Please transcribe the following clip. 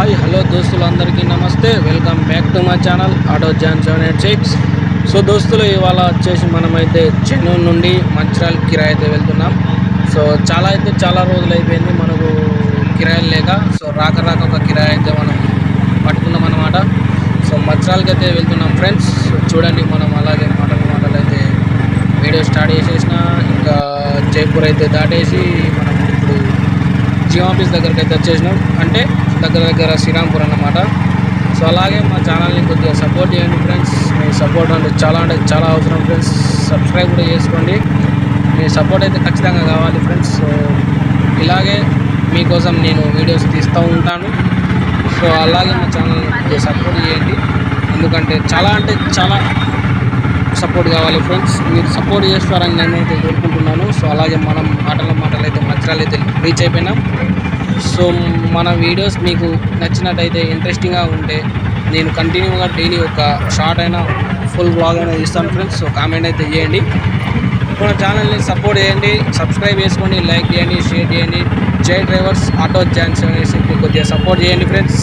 Hi hello దోస్తులు అందరికీ నమస్తే. Welcome back to my channel auto John seven eight six. So దోస్తులు ఇవాళ వచ్చేసి మనమైతే చెన్నూరు నుండి మంచిర్యాల కిరాయి అయితే వెళ్తున్నాం. సో చాలా అయితే చాలా రోజులు అయిపోయింది మనకు కిరాయిలు లేక. సో రాక రాక ఒక కిరాయి అయితే మనం పట్టుకున్నాం అనమాట సో మంచిర్యాలకి అయితే వెళ్తున్నాం ఫ్రెండ్స్. చూడండి మనం అలాగే మాటలు మాటలు అయితే వీడియో స్టార్ట్ చేసేసిన. ఇంకా జైపూర్ అయితే దాటేసి మనం ఇప్పుడు జిమ్ ఆఫీస్ దగ్గరికి అయితే వచ్చేసినాం. అంటే దగ్గర దగ్గర శ్రీరాంపూర్ అన్నమాట. సో అలాగే మా ఛానల్ని కొద్దిగా సపోర్ట్ చేయండి ఫ్రెండ్స్. మీ సపోర్ట్ అంటే చాలా అంటే చాలా అవసరం ఫ్రెండ్స్. సబ్స్క్రైబ్ కూడా చేసుకోండి. మీ సపోర్ట్ అయితే ఖచ్చితంగా కావాలి ఫ్రెండ్స్. సో ఇలాగే మీకోసం నేను వీడియోస్ తీస్తూ ఉంటాను. సో అలాగే మా ఛానల్ని కొద్దిగా సపోర్ట్ చేయండి. ఎందుకంటే చాలా అంటే చాలా సపోర్ట్ కావాలి ఫ్రెండ్స్. మీరు సపోర్ట్ చేస్తారని నేనైతే కోరుకుంటున్నాను. సో అలాగే మనం మాటల మాటలు అయితే మధ్యలో అయితే రీచ్ అయిపోయినాం. సో మన వీడియోస్ మీకు నచ్చినట్టయితే ఇంట్రెస్టింగ్గా ఉంటే నేను కంటిన్యూగా డైలీ ఒక షార్ట్ అయినా ఫుల్ బ్లాగ్ అయినా ఇస్తాను ఫ్రెండ్స్. సో కామెంట్ అయితే చేయండి. మన ఛానల్ని సపోర్ట్ చేయండి. సబ్స్క్రైబ్ చేసుకోండి లైక్ చేయండి షేర్ చేయండి. జై డ్రైవర్స్ ఆటో ఛాన్స్ అనేసి కొద్దిగా సపోర్ట్ చేయండి ఫ్రెండ్స్.